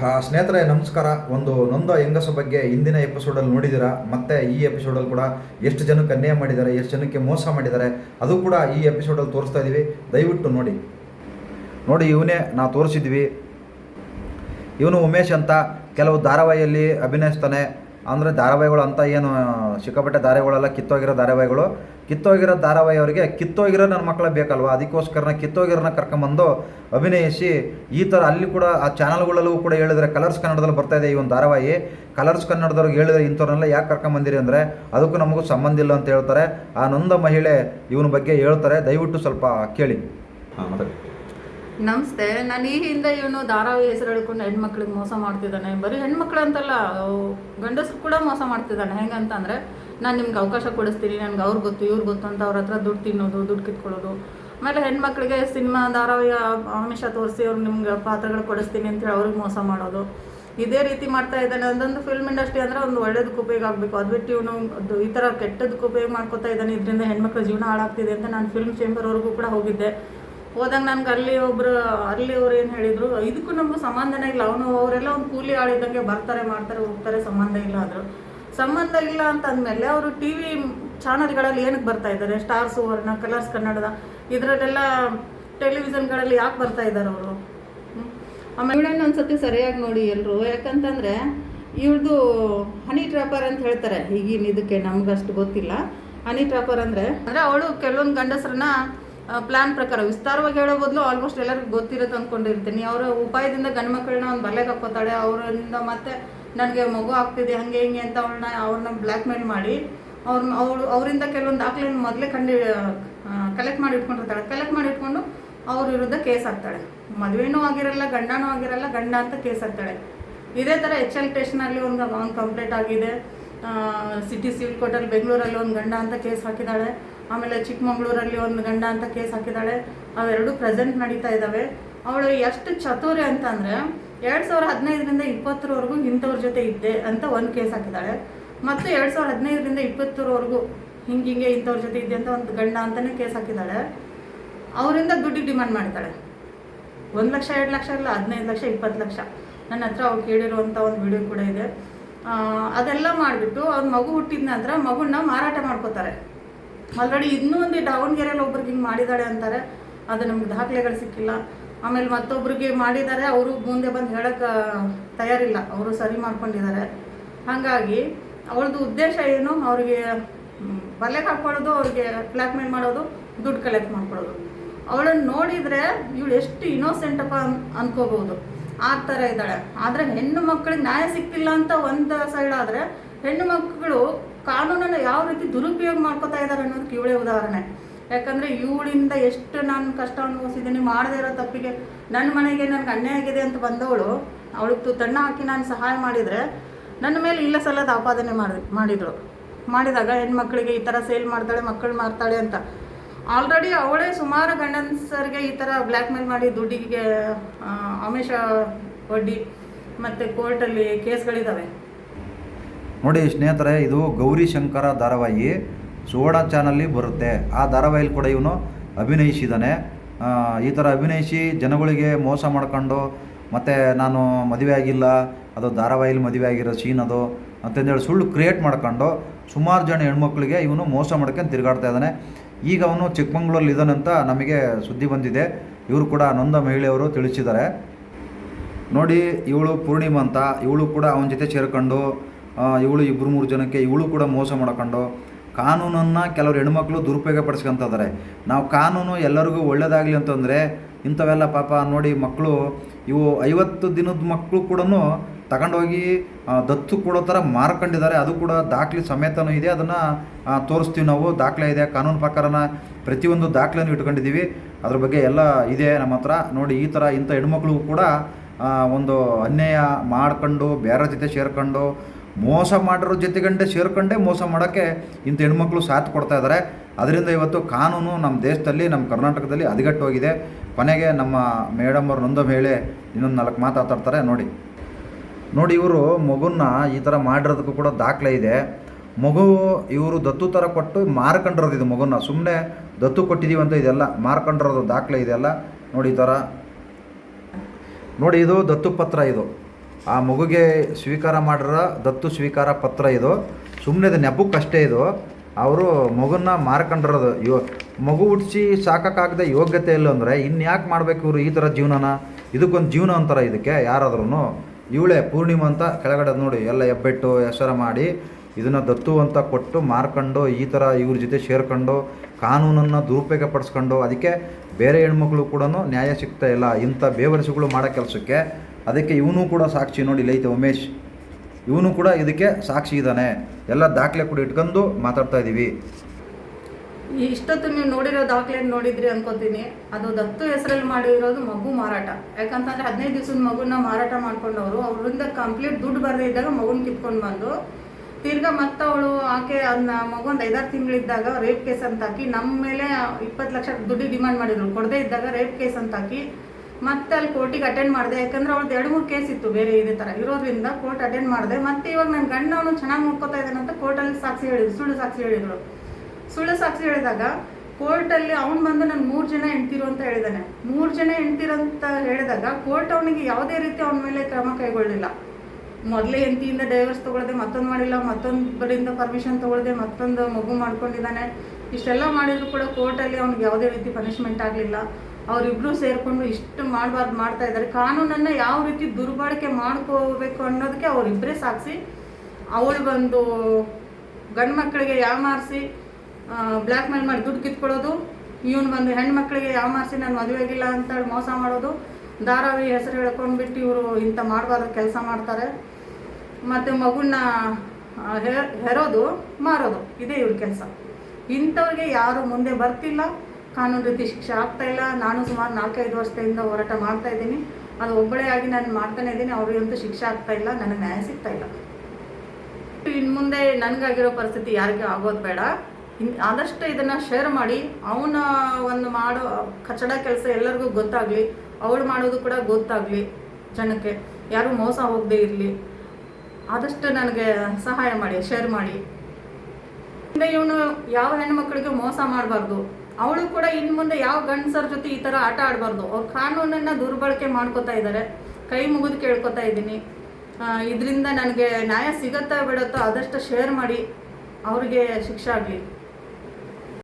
ಸ್ನೇಹಿತರೆ, ನಮಸ್ಕಾರ. ಒಂದು ನೊಂದ ಹೆಂಗಸು ಬಗ್ಗೆ ಹಿಂದಿನ ಎಪಿಸೋಡಲ್ಲಿ ನೋಡಿದ್ದೀರಾ ಮತ್ತೆ ಈ ಎಪಿಸೋಡಲ್ಲಿ ಕೂಡ ಎಷ್ಟು ಜನಕ್ಕೆ ಅನ್ಯಾಯ ಮಾಡಿದ್ದಾರೆ, ಎಷ್ಟು ಜನಕ್ಕೆ ಮೋಸ ಮಾಡಿದ್ದಾರೆ, ಅದು ಕೂಡ ಈ ಎಪಿಸೋಡಲ್ಲಿ ತೋರಿಸ್ತಾ ಇದ್ದೀವಿ ದಯವಿಟ್ಟು ನೋಡಿ. ನೋಡಿ, ಇವನೇ ನಾವು ತೋರಿಸಿದ್ವಿ. ಇವನು ಉಮೇಶ್ ಅಂತ. ಕೆಲವು ಧಾರಾವಾಹಿಯಲ್ಲಿ ಅಭಿನಯಿಸ್ತಾನೆ. ಅಂದರೆ ಧಾರಾವಾಹಿಗಳು ಅಂತ ಏನು, ಸಿಕ್ಕಾಪಟ್ಟೆ ಧಾರಾವಾಹಿಗಳೆಲ್ಲ ಕಿತ್ತೋಗಿರೋ ಧಾರಾವಾಹಿಗಳು. ಕಿತ್ತೋಗಿರೋ ಧಾರಾವಾಹಿಯವರಿಗೆ ಕಿತ್ತೋಗಿರೋ ನನ್ನ ಮಕ್ಕಳೇ ಬೇಕಲ್ವ? ಅದಕ್ಕೋಸ್ಕರನ ಕಿತ್ತೋಗಿರೋನ ಕರ್ಕೊಂಬಂದು ಅಭಿನಯಿಸಿ, ಈ ಥರ ಅಲ್ಲಿ ಕೂಡ ಆ ಚಾನಲ್ಗಳಲ್ಲೂ ಕೂಡ ಹೇಳಿದ್ರೆ ಕಲರ್ಸ್ ಕನ್ನಡದಲ್ಲಿ ಬರ್ತಾ ಇದೆ ಈ ಒಂದು ಧಾರಾವಾಹಿ. ಕಲರ್ಸ್ ಕನ್ನಡದವ್ರಿಗೆ ಹೇಳಿದ್ರೆ ಇಂಥವ್ರನ್ನೆಲ್ಲ ಯಾಕೆ ಕರ್ಕೊಂಬಂದಿರಿ ಅಂದರೆ ಅದಕ್ಕೂ ನಮಗೂ ಸಂಬಂಧ ಇಲ್ಲ ಅಂತ ಹೇಳ್ತಾರೆ. ಆ ನೊಂದ ಮಹಿಳೆ ಇವನ ಬಗ್ಗೆ ಹೇಳ್ತಾರೆ. ದಯವಿಟ್ಟು ಸ್ವಲ್ಪ ಕೇಳಿ. ಹಾಂ ನಮಸ್ತೆ, ನಾನು ಈ ಹಿಂದೆ ಇವನು ಧಾರಾವಾಹಿ ಹೆಸರು ಹೇಳ್ಕೊಂಡು ಹೆಣ್ಮಕ್ಳಿಗೆ ಮೋಸ ಮಾಡ್ತಿದ್ದಾನೆ. ಬರೀ ಹೆಣ್ಮಕ್ಳು ಅಂತಲ್ಲ ಗಂಡಸರು ಕೂಡ ಮೋಸ ಮಾಡ್ತಿದ್ದಾನೆ. ಹೆಂಗಂತಂದ್ರೆ, ನಾನು ನಿಮ್ಗೆ ಅವಕಾಶ ಕೊಡಿಸ್ತೀನಿ, ನನಗೆ ಅವ್ರು ಗೊತ್ತು, ಇವ್ರು ಗೊತ್ತು ಅಂತ ಅವ್ರ ಹತ್ರ ದುಡ್ಡು ತಿನ್ನೋದು, ದುಡ್ಡು ಕಿತ್ಕೊಳ್ಳೋದು. ಆಮೇಲೆ ಹೆಣ್ಮಕ್ಳಿಗೆ ಸಿನಿಮಾ ಧಾರಾವಾಹಿ ಆಮಿಷ ತೋರಿಸಿ ಅವ್ರು ನಿಮ್ಗೆ ಪಾತ್ರಗಳು ಕೊಡಿಸ್ತೀನಿ ಅಂತೇಳಿ ಅವ್ರಿಗೆ ಮೋಸ ಮಾಡೋದು. ಇದೇ ರೀತಿ ಮಾಡ್ತಾ ಇದ್ದಾನೆ. ಒಂದೊಂದು ಫಿಲ್ಮ್ ಇಂಡಸ್ಟ್ರಿ ಅಂದರೆ ಒಂದು ಒಳ್ಳೇದಕ್ಕೆ ಉಪಯೋಗ ಆಗಬೇಕು. ಅದು ಬಿಟ್ಟು ಇವನು ಈ ಥರ ಕೆಟ್ಟದಕ್ಕೆ ಉಪಯೋಗ ಮಾಡ್ಕೋತಾ ಇದ್ದಾನೆ. ಇದರಿಂದ ಹೆಣ್ಮಕ್ಳ ಜೀವನ ಹಾಳಾಗ್ತಿದೆ ಅಂತ ನಾನು ಫಿಲ್ಮ್ ಚೇಂಬರ್ವರೆಗೂ ಕೂಡ ಹೋಗಿದ್ದೆ. ಹೋದಾಗ ನನ್ಗೆ ಅಲ್ಲಿ ಒಬ್ರು ಅಲ್ಲಿ ಅವ್ರು ಏನು ಹೇಳಿದ್ರು ಇದಕ್ಕೂ ನಮಗೂ ಸಂಬಂಧ ಇಲ್ಲ. ಅವನು ಅವರೆಲ್ಲ ಒಂದು ಕೂಲಿ ಆಳಿದಂಗೆ ಬರ್ತಾರೆ ಮಾಡ್ತಾರೆ ಹೋಗ್ತಾರೆ ಸಂಬಂಧ ಇಲ್ಲ ಆದರೂ ಸಂಬಂಧ ಇಲ್ಲ ಅಂತ ಅಂದಮೇಲೆ ಅವರು ಟಿ ವಿ ಚಾನಲ್ಗಳಲ್ಲಿ ಏನಕ್ಕೆ ಬರ್ತಾ ಇದ್ದಾರೆ? ಸ್ಟಾರ್ ಸುವರ್ಣ ಕಲರ್ಸ್ ಕನ್ನಡದ ಇದರಲ್ಲೆಲ್ಲ ಟೆಲಿವಿಷನ್ಗಳಲ್ಲಿ ಯಾಕೆ ಬರ್ತಾ ಇದ್ದಾರೆ ಅವರು? ಆಮೇಲೆ ಒಂದು ಒಂದ್ಸತಿ ಸರಿಯಾಗಿ ನೋಡಿ ಎಲ್ಲರೂ ಯಾಕಂತಂದ್ರೆ ಇವ್ರದ್ದು ಹನಿ ಟ್ರಾಪರ್ ಅಂತ ಹೇಳ್ತಾರೆ. ಈಗಿನ ಇದಕ್ಕೆ ನಮ್ಗಷ್ಟು ಗೊತ್ತಿಲ್ಲ. ಹನಿ ಟ್ರಾಪರ್ ಅಂದ್ರೆ ಅಂದ್ರೆ ಅವಳು ಕೆಲವೊಂದು ಗಂಡಸರನ್ನ ಪ್ಲಾನ್ ಪ್ರಕಾರ ವಿಸ್ತಾರವಾಗಿ ಹೇಳೋ ಬದಲು ಆಲ್ಮೋಸ್ಟ್ ಎಲ್ಲರಿಗೂ ಗೊತ್ತಿರುತ್ತೆ ಅಂದ್ಕೊಂಡಿರ್ತೀನಿ ಅವರ ಉಪಾಯದಿಂದ ಗಂಡು ಮಕ್ಕಳನ್ನ ಒಂದು ಬಲೆಗೆ ಅವರಿಂದ ಮತ್ತೆ ನನಗೆ ಮಗು ಆಗ್ತಿದೆ, ಹಂಗೆ ಹಿಂಗೆ ಅಂತ ಅವ್ರನ್ನ ಅವ್ರನ್ನ ಬ್ಲ್ಯಾಕ್ ಮೇಲ್ ಮಾಡಿ ಅವ್ರನ್ನ ಅವಳು, ಅವರಿಂದ ಕೆಲವೊಂದು ದಾಖಲೆಯನ್ನು ಮೊದಲೇ ಕಂಡು ಕಲೆಕ್ಟ್ ಮಾಡಿ ಇಟ್ಕೊಂಡಿರ್ತಾಳೆ. ಕಲೆಕ್ಟ್ ಮಾಡಿ ಇಟ್ಕೊಂಡು ಅವ್ರ ವಿರುದ್ಧ ಕೇಸ್ ಹಾಕ್ತಾಳೆ. ಮದುವೆನೂ ಆಗಿರಲ್ಲ, ಗಂಡನೂ ಆಗಿರಲ್ಲ, ಗಂಡ ಅಂತ ಕೇಸ್ ಹಾಕ್ತಾಳೆ. ಇದೇ ಥರ ಎಚ್ ಎಲ್ ಟೇಷನಲ್ಲಿ ಒಂದು ಒಂದು ಕಂಪ್ಲೇಂಟ್ ಆಗಿದೆ. ಸಿಟಿ ಸಿವಿಲ್ ಕೋರ್ಟಲ್ಲಿ ಬೆಂಗಳೂರಲ್ಲಿ ಒಂದು ಗಂಡ ಅಂತ ಕೇಸ್ ಹಾಕಿದ್ದಾಳೆ ಆಮೇಲೆ ಚಿಕ್ಕಮಗಳೂರಲ್ಲಿ ಒಂದು ಗಂಡ ಅಂತ ಕೇಸ್ ಹಾಕಿದ್ದಾಳೆ. ಅವೆರಡು ಪ್ರೆಸೆಂಟ್ ನಡೀತಾ ಇದ್ದಾವೆ. ಅವಳು ಎಷ್ಟು ಚತುರಿ ಅಂತಂದರೆ ಎರಡು ಸಾವಿರ ಹದಿನೈದರಿಂದ ಇಪ್ಪತ್ತರವರೆಗೂ ಇಂಥವ್ರ ಜೊತೆ ಇದ್ದೆ ಅಂತ ಒಂದು ಕೇಸ್ ಹಾಕಿದ್ದಾಳೆ. ಮತ್ತು ಎರಡು ಸಾವಿರದ ಹದಿನೈದರಿಂದ ಇಪ್ಪತ್ತರವರೆಗೂ ಹಿಂಗೆ ಹಿಂಗೆ ಇಂಥವ್ರ ಜೊತೆ ಇದ್ದೆ ಅಂತ ಒಂದು ಗಂಡ ಅಂತಲೇ ಕೇಸ್ ಹಾಕಿದ್ದಾಳೆ. ಅವರಿಂದ ದುಡ್ಡಿಗೆ ಡಿಮ್ಯಾಂಡ್ ಮಾಡ್ತಾಳೆ ಒಂದು ಲಕ್ಷ, ಎರಡು ಲಕ್ಷ ಇಲ್ಲ, ಹದಿನೈದು ಲಕ್ಷ, ಇಪ್ಪತ್ತು ಲಕ್ಷ. ನನ್ನ ಹತ್ರ ಅವ್ರು ಕೇಳಿರುವಂಥ ಒಂದು ವಿಡಿಯೋ ಕೂಡ ಇದೆ. ಅದೆಲ್ಲ ಮಾಡಿಬಿಟ್ಟು ಅವ್ರ ಮಗು ಹುಟ್ಟಿದ ನಂತರ ಮಗುನ ಮಾರಾಟ ಮಾಡ್ಕೋತಾರೆ. ಆಲ್ರೆಡಿ ಇನ್ನೂ ಒಂದು ದಾವಣಗೆರೆಯಲ್ಲಿ ಒಬ್ರಿಗೆ ಹಿಂಗೆ ಮಾಡಿದ್ದಾಳೆ ಅಂತಾರೆ, ಅದು ನಮ್ಗೆ ದಾಖಲೆಗಳು ಸಿಕ್ಕಿಲ್ಲ. ಆಮೇಲೆ ಮತ್ತೊಬ್ರಿಗೆ ಮಾಡಿದ್ದಾರೆ ಅವರು ಮುಂದೆ ಬಂದು ಹೇಳಕ್ಕೆ ತಯಾರಿಲ್ಲ. ಅವರು ಸರಿ ಮಾಡ್ಕೊಂಡಿದ್ದಾರೆ. ಹಾಗಾಗಿ ಅವಳದು ಉದ್ದೇಶ ಏನು? ಅವ್ರಿಗೆ ಬಲೆಗೆ ಹಾಕ್ಕೊಳ್ಳೋದು ಅವ್ರಿಗೆ ಬ್ಲ್ಯಾಕ್ ಮೇಲ್ ಮಾಡೋದು, ದುಡ್ಡು ಕಲೆಕ್ಟ್ ಮಾಡ್ಕೊಳ್ಳೋದು. ಅವಳನ್ನು ನೋಡಿದರೆ ಇವಳು ಎಷ್ಟು ಇನ್ನೋಸೆಂಟಪ್ಪ ಅನ್, ಅನ್ಕೋಬಹುದು. ಆ ಥರ ಇದ್ದಾಳೆ. ಆದರೆ ಹೆಣ್ಣು ಮಕ್ಕಳಿಗೆ ನ್ಯಾಯ ಸಿಕ್ಕಿಲ್ಲ ಅಂತ ಒಂದು ಸೈಡ್ ಆದರೆ ಹೆಣ್ಣು ಮಕ್ಕಳು ಕಾನೂನನ್ನು ಯಾವ ರೀತಿ ದುರುಪಯೋಗ ಮಾಡ್ಕೋತಾ ಇದ್ದಾರೆ ಅನ್ನೋದಕ್ಕೆ ಇವಳೇ ಉದಾಹರಣೆ. ಯಾಕಂದರೆ ಇವಳಿಂದ ಎಷ್ಟು ನಾನು ಕಷ್ಟ ಅನುಭವಿಸಿದ್ದೀನಿ, ಮಾಡದೇ ಇರೋ ತಪ್ಪಿಗೆ ನನ್ನ ಮನೆಗೆ ನನಗೆ ಅನ್ಯಾಯ ಆಗಿದೆ ಅಂತ ಬಂದವಳು, ಅವಳಿಗೆ ತಣ್ಣ ಹಾಕಿ ನಾನು ಸಹಾಯ ಮಾಡಿದರೆ ನನ್ನ ಮೇಲೆ ಇಲ್ಲ ಸಲ್ಲದ ಆಪಾದನೆ ಮಾಡಿ, ಮಾಡಿದರು. ಮಾಡಿದಾಗ ಹೆಣ್ಮಕ್ಳಿಗೆ ಈ ಥರ ಸೇಲ್ ಮಾಡ್ತಾಳೆ, ಮಕ್ಕಳು ಮಾರ್ತಾಳೆ ಅಂತ. ಆಲ್ರೆಡಿ ಅವಳೇ ಸುಮಾರು ಗಂಡನ್ಸರಿಗೆ ಈ ಥರ ಬ್ಲ್ಯಾಕ್ ಮೇಲ್ ಮಾಡಿ ದುಡ್ಡಿಗೆ ಆಮಿಷ ಒಡ್ಡಿ ಮತ್ತು ಕೋರ್ಟಲ್ಲಿ ಕೇಸ್ಗಳಿದ್ದಾವೆ ನೋಡಿ ಸ್ನೇಹಿತರೆ, ಇದು ಗೌರಿ ಶಂಕರ ಧಾರಾವಾಹಿ ಸುವರ್ಣ ಚಾನಲ್ಲಿ ಬರುತ್ತೆ. ಆ ಧಾರಾವಾಹಿಲಿ ಕೂಡ ಇವನು ಅಭಿನಯಿಸಿದ್ದಾನೆ ಈ ಥರ ಅಭಿನಯಿಸಿ ಜನಗಳಿಗೆ ಮೋಸ ಮಾಡ್ಕೊಂಡು, ಮತ್ತು ನಾನು ಮದುವೆ ಆಗಿಲ್ಲ, ಅದು ಧಾರಾವಾಹಿಲಿ ಮದುವೆ ಆಗಿರೋ ಸೀನ್ ಅದು ಅಂತಂದೇಳಿ ಸುಳ್ಳು ಕ್ರಿಯೇಟ್ ಮಾಡ್ಕೊಂಡು ಸುಮಾರು ಜನ ಹೆಣ್ಮಕ್ಳಿಗೆ ಇವನು ಮೋಸ ಮಾಡ್ಕೊಂಡು ತಿರುಗಾಡ್ತಾ ಇದ್ದಾನೆ. ಈಗ ಅವನು ಚಿಕ್ಕಮಂಗ್ಳೂರಲ್ಲಿ ಇದ್ದಾನಂತ ನಮಗೆ ಸುದ್ದಿ ಬಂದಿದೆ. ಇವರು ಕೂಡ ನೊಂದ ಮಹಿಳೆಯವರು ತಿಳಿಸಿದ್ದಾರೆ. ನೋಡಿ, ಇವಳು ಪೂರ್ಣಿಮಾ ಅಂತ. ಇವಳು ಕೂಡ ಅವನ ಜೊತೆ ಸೇರ್ಕೊಂಡು ಇವಳು ಇಬ್ಬರು ಮೂರು ಜನಕ್ಕೆ ಇವಳು ಕೂಡ ಮೋಸ ಮಾಡ್ಕೊಂಡು ಕಾನೂನನ್ನು ಕೆಲವರು ಹೆಣ್ಮಕ್ಳು ದುರುಪಯೋಗ ಪಡಿಸ್ಕೊತಿದ್ದಾರೆ ನಾವು ಕಾನೂನು ಎಲ್ಲರಿಗೂ ಒಳ್ಳೆಯದಾಗಲಿ ಅಂತಂದರೆ ಇಂಥವೆಲ್ಲ ಪಾಪ ನೋಡಿ ಮಕ್ಕಳು ಇವು ಐವತ್ತು ದಿನದ ಮಕ್ಕಳು ಕೂಡ ತಗೊಂಡೋಗಿ ದತ್ತು ಕೊಡೋ ಥರ ಮಾರ್ಕೊಂಡಿದ್ದಾರೆ ಅದು ಕೂಡ ದಾಖಲೆ ಸಮೇತನೂ ಇದೆ. ಅದನ್ನು ತೋರಿಸ್ತೀವಿ ನಾವು. ದಾಖಲೆ ಇದೆ. ಕಾನೂನು ಪ್ರಕಾರನ ಪ್ರತಿಯೊಂದು ದಾಖಲೆನೂ ಇಟ್ಕೊಂಡಿದ್ದೀವಿ ಅದ್ರ ಬಗ್ಗೆ ಎಲ್ಲ ಇದೆ ನಮ್ಮ ಹತ್ರ. ನೋಡಿ ಈ ಥರ ಇಂಥ ಹೆಣ್ಮಕ್ಳು ಕೂಡ ಒಂದು ಅನ್ಯಾಯ ಮಾಡ್ಕೊಂಡು, ಬೇರೆ ಜೊತೆ ಸೇರ್ಕೊಂಡು ಮೋಸ ಮಾಡಿರೋ ಜೊತೆಗಂಡೆ ಸೇರ್ಕೊಂಡೇ ಮೋಸ ಮಾಡೋಕ್ಕೆ ಇಂಥ ಹೆಣ್ಮಕ್ಳು ಸಾಥ್ ಕೊಡ್ತಾ ಇದ್ದಾರೆ. ಅದರಿಂದ ಇವತ್ತು ಕಾನೂನು ನಮ್ಮ ದೇಶದಲ್ಲಿ, ನಮ್ಮ ಕರ್ನಾಟಕದಲ್ಲಿ ಹದಗೆಟ್ಟು ಹೋಗಿದೆ ಕೊನೆಗೆ ನಮ್ಮ ಮೇಡಮ್ ಅವ್ರು ನೊಂದ ಮೇಲೆ ಇನ್ನೊಂದು ನಾಲ್ಕು ಮಾತಾಡ್ತಾರೆ ನೋಡಿ. ನೋಡಿ, ಇವರು ಮಗುನ ಈ ಥರ ಮಾಡಿರೋದಕ್ಕೂ ಕೂಡ ದಾಖಲೆ ಇದೆ. ಮಗು ಇವರು ದತ್ತು ಥರ ಕೊಟ್ಟು ಮಾರ್ಕೊಂಡಿರೋದು ಇದು ಮಗುನ ಸುಮ್ಮನೆ ದತ್ತು ಕೊಟ್ಟಿದ್ದೀವಿ ಅಂತ ಇದೆಲ್ಲ, ಮಾರ್ಕೊಂಡಿರೋದು ದಾಖಲೆ ಇದೆಲ್ಲ. ನೋಡಿ ಈ ಥರ. ನೋಡಿ, ಇದು ದತ್ತು ಪತ್ರ ಇದು. ಆ ಮಗುಗೆ ಸ್ವೀಕಾರ ಮಾಡಿರೋ, ದತ್ತು ಸ್ವೀಕಾರ ಪತ್ರ ಇದು. ಸುಮ್ಮನೆ ಇದು ನೆಪಕ್ಕಷ್ಟೇ ಇದು. ಅವರು ಮಗುನ ಮಾರ್ಕೊಂಡಿರೋದು. ಯೋ, ಮಗು ಹುಟ್ಟಿಸಿ ಸಾಕಾಗದೆ ಯೋಗ್ಯತೆ ಇಲ್ಲ ಅಂದರೆ ಇನ್ಯಾಕೆ ಮಾಡಬೇಕು ಇವರು ಈ ಥರ ಜೀವನನ? ಇದಕ್ಕೊಂದು ಜೀವನ ಅಂತಾರೆ ಇದಕ್ಕೆ ಯಾರಾದ್ರೂ ಇವಳೇ ಪೂರ್ಣಿಮಾ ಅಂತ ಕೆಳಗಡೆ ನೋಡಿ, ಎಲ್ಲ ಹೆಬ್ಬೆಟ್ಟು ಹೆಸರು ಮಾಡಿ, ಇದನ್ನು ದತ್ತು ಅಂತ ಕೊಟ್ಟು ಮಾರ್ಕೊಂಡು, ಈ ಥರ ಇವ್ರ ಜೊತೆ ಸೇರ್ಕೊಂಡು, ಕಾನೂನನ್ನು ದುರುಪಯೋಗ ಪಡಿಸ್ಕೊಂಡು, ಅದಕ್ಕೆ ಬೇರೆ ಹೆಣ್ಮಕ್ಳು ಕೂಡ ನ್ಯಾಯ ಸಿಗ್ತಾ ಇಲ್ಲ. ಇಂಥ ಬೇವರಿಸುಗಳು ಮಾಡೋ ಕೆಲಸಕ್ಕೆ ಅದಕ್ಕೆ ಇವನು ಕೂಡ ಸಾಕ್ಷಿ ನೋಡಿ ಲೈತೆ ಉಮೇಶ್. ಇವನು ಕೂಡ ಇದಕ್ಕೆ ಸಾಕ್ಷಿ ಇದ್ದಾನೆ. ಎಲ್ಲ ದಾಖಲೆ ಕೂಡ ಇಟ್ಕೊಂಡು ಮಾತಾಡ್ತಾ ಇದ್ದೀವಿ ಇಷ್ಟೊತ್ತು ನೀವು ನೋಡಿರೋ ದಾಖಲೆ ನೋಡಿದ್ರಿ ಅನ್ಕೋತೀನಿ. ಅದು ದತ್ತು ಹೆಸರಲ್ಲಿ ಮಾಡಿರೋದು ಮಗು ಮಾರಾಟ. ಯಾಕಂತಂದ್ರೆ ಹದಿನೈದು ದಿವಸದ ಮಗುನ ಮಾರಾಟ ಮಾಡ್ಕೊಂಡವರು. ಅವರಿಂದ ಕಂಪ್ಲೀಟ್ ದುಡ್ಡು ಬರದೇ ಇದ್ದಾಗ ಮಗುನ ಕಿತ್ಕೊಂಡು ಬಂದು, ತಿರ್ಗಾ ಮತ್ತೆ ಅವಳು ಆಕೆ ಅದನ್ನ ಮಗು ಒಂದು ಐದಾರು ತಿಂಗಳಿದ್ದಾಗ ರೇಪ್ ಕೇಸ್ ಅಂತ ಹಾಕಿ ನಮ್ಮ ಮೇಲೆ ಇಪ್ಪತ್ತು ಲಕ್ಷ ದುಡ್ಡು ಡಿಮಾಂಡ್ ಮಾಡಿದ್ರು. ಕೊಡದೇ ಇದ್ದಾಗ ರೇಪ್ ಕೇಸ್ ಅಂತ ಹಾಕಿ ಮತ್ತೆ ಅಲ್ಲಿ ಕೋರ್ಟಿಗೆ ಅಟೆಂಡ್ ಮಾಡಿದೆ. ಯಾಕಂದ್ರೆ ಅವ್ರದ್ದು ಎರಡು ಮೂರು ಕೇಸ್ ಇತ್ತು ಬೇರೆ ಇದೇ ಥರ ಇರೋದ್ರಿಂದ ಕೋರ್ಟ್ ಅಟೆಂಡ್ ಮಾಡಿದೆ. ಮತ್ತೆ ಇವಾಗ ನನ್ನ ಗಂಡ ಅವನು ಚೆನ್ನಾಗಿ ನೋಡ್ಕೊತಾ ಇದ್ದಾನೆ ಅಂತ ಕೋರ್ಟಲ್ಲಿ ಸಾಕ್ಷಿ ಹೇಳಿದ್ರು. ಸುಳ್ಳು ಸಾಕ್ಷಿ ಹೇಳಿದ್ರು. ಸುಳ್ಳು ಸಾಕ್ಷಿ ಹೇಳಿದಾಗ ಕೋರ್ಟಲ್ಲಿ ಅವ್ನು ಬಂದು ನಾನು ಮೂರು ಜನ ಹೆಣ್ತಿರು ಅಂತ ಹೇಳಿದಾನೆ. ಮೂರು ಜನ ಹೆಣ್ತಿರು ಅಂತ ಹೇಳಿದಾಗ ಕೋರ್ಟ್ ಅವನಿಗೆ ಯಾವುದೇ ರೀತಿ ಅವನ ಮೇಲೆ ಕ್ರಮ ಕೈಗೊಳ್ಳಲಿಲ್ಲ ಮೊದಲೇ ಹೆಂಡತಿಯಿಂದ ಡೈವರ್ಸ್ ತೊಗೊಳ್ದೆ, ಮತ್ತೊಂದು ಮಾಡಿಲ್ಲ, ಮತ್ತೊಂದರಿಂದ ಪರ್ಮಿಷನ್ ತೊಗೊಳ್ದೆ, ಮತ್ತೊಂದು ಮಗು ಮಾಡ್ಕೊಂಡಿದ್ದಾನೆ ಇಷ್ಟೆಲ್ಲ ಮಾಡಿದ್ರು ಕೂಡ ಕೋರ್ಟಲ್ಲಿ ಅವ್ನಿಗೆ ಯಾವುದೇ ರೀತಿ ಪನಿಷ್ಮೆಂಟ್ ಆಗಲಿಲ್ಲ. ಅವರಿಬ್ಬರು ಸೇರಿಕೊಂಡು ಇಷ್ಟು ಮಾಡಬಾರ್ದು ಮಾಡ್ತಾ ಇದ್ದಾರೆ. ಕಾನೂನನ್ನು ಯಾವ ರೀತಿ ದುರ್ಬಳಕೆ ಮಾಡ್ಕೋಬೇಕು ಅನ್ನೋದಕ್ಕೆ ಅವರಿಬ್ಬರೇ ಸಾಕ್ಷಿ ಅವಳು ಬಂದು ಗಂಡು ಮಕ್ಕಳಿಗೆ ಯಾಮಾರಿಸಿ ಬ್ಲ್ಯಾಕ್ ಮೇಲ್ ಮಾಡಿ ದುಡ್ಡು ಕಿತ್ಕೊಳ್ಳೋದು, ಇವನು ಬಂದು ಹೆಣ್ಮಕ್ಳಿಗೆ ಯಾಮಾರಿಸಿ ನಾನು ಮದುವೆ ಆಗಿಲ್ಲ ಅಂತ ಹೇಳಿ ಮೋಸ ಮಾಡೋದು, ಧಾರಾವಿ ಹೆಸರು ಹೇಳ್ಕೊಂಡ್ಬಿಟ್ಟು ಇವರು ಇಂಥ ಮಾಡಬಾರ್ದು ಕೆಲಸ ಮಾಡ್ತಾರೆ. ಮತ್ತು ಮಗುನ ಹೆರೋದು, ಮಾರೋದು, ಇದೇ ಇವ್ರ ಕೆಲಸ. ಇಂಥವ್ರಿಗೆ ಯಾರು ಮುಂದೆ ಬರ್ತಿಲ್ಲ. ಕಾನೂನು ರೀತಿ ಶಿಕ್ಷೆ ಆಗ್ತಾ ಇಲ್ಲ. ನಾನು ಸುಮಾರು ನಾಲ್ಕೈದು ವರ್ಷದಿಂದ ಹೋರಾಟ ಮಾಡ್ತಾ ಇದ್ದೀನಿ. ಅದು ಒಬ್ಬಳೇ ಆಗಿ ನಾನು ಮಾಡ್ತಾನೆ ಇದ್ದೀನಿ. ಅವ್ರಿಗಂತೂ ಶಿಕ್ಷೆ ಆಗ್ತಾ ಇಲ್ಲ. ನನಗೆ ನ್ಯಾಯ ಸಿಗ್ತಾ ಇಲ್ಲ. ಇನ್ನು ಮುಂದೆ ನನಗಾಗಿರೋ ಪರಿಸ್ಥಿತಿ ಯಾರಿಗೂ ಆಗೋದು ಬೇಡ. ಆದಷ್ಟು ಇದನ್ನು ಶೇರ್ ಮಾಡಿ. ಅವನ ಒಂದು ಮಾಡೋ ಕಚಡ ಕೆಲಸ ಎಲ್ಲರಿಗೂ ಗೊತ್ತಾಗಲಿ. ಅವಳು ಮಾಡೋದು ಕೂಡ ಗೊತ್ತಾಗಲಿ ಜನಕ್ಕೆ. ಯಾರು ಮೋಸ ಹೋಗದೆ ಇರಲಿ. ಆದಷ್ಟು ನನಗೆ ಸಹಾಯ ಮಾಡಿ ಶೇರ್ ಮಾಡಿ. ಇವನು ಯಾವ ಹೆಣ್ಮಕ್ಳಿಗೆ ಮೋಸ ಮಾಡಬಾರ್ದು. ಅವಳು ಕೂಡ ಇನ್ನು ಮುಂದೆ ಯಾವ ಗಂಡಸರ ಜೊತೆ ಈ ಥರ ಆಟ ಆಡಬಾರ್ದು. ಅವ್ರ ಕಾನೂನನ್ನು ದುರ್ಬಳಕೆ ಮಾಡ್ಕೋತಾ ಇದ್ದಾರೆ ಕೈ ಮುಗಿದು ಕೇಳ್ಕೊತಾ ಇದ್ದೀನಿ. ಇದರಿಂದ ನನಗೆ ನ್ಯಾಯ ಸಿಗತ್ತಾ ಬಿಡತ್ತೋ ಆದಷ್ಟು ಶೇರ್ ಮಾಡಿ ಅವ್ರಿಗೆ ಶಿಕ್ಷೆ ಆಗಲಿ.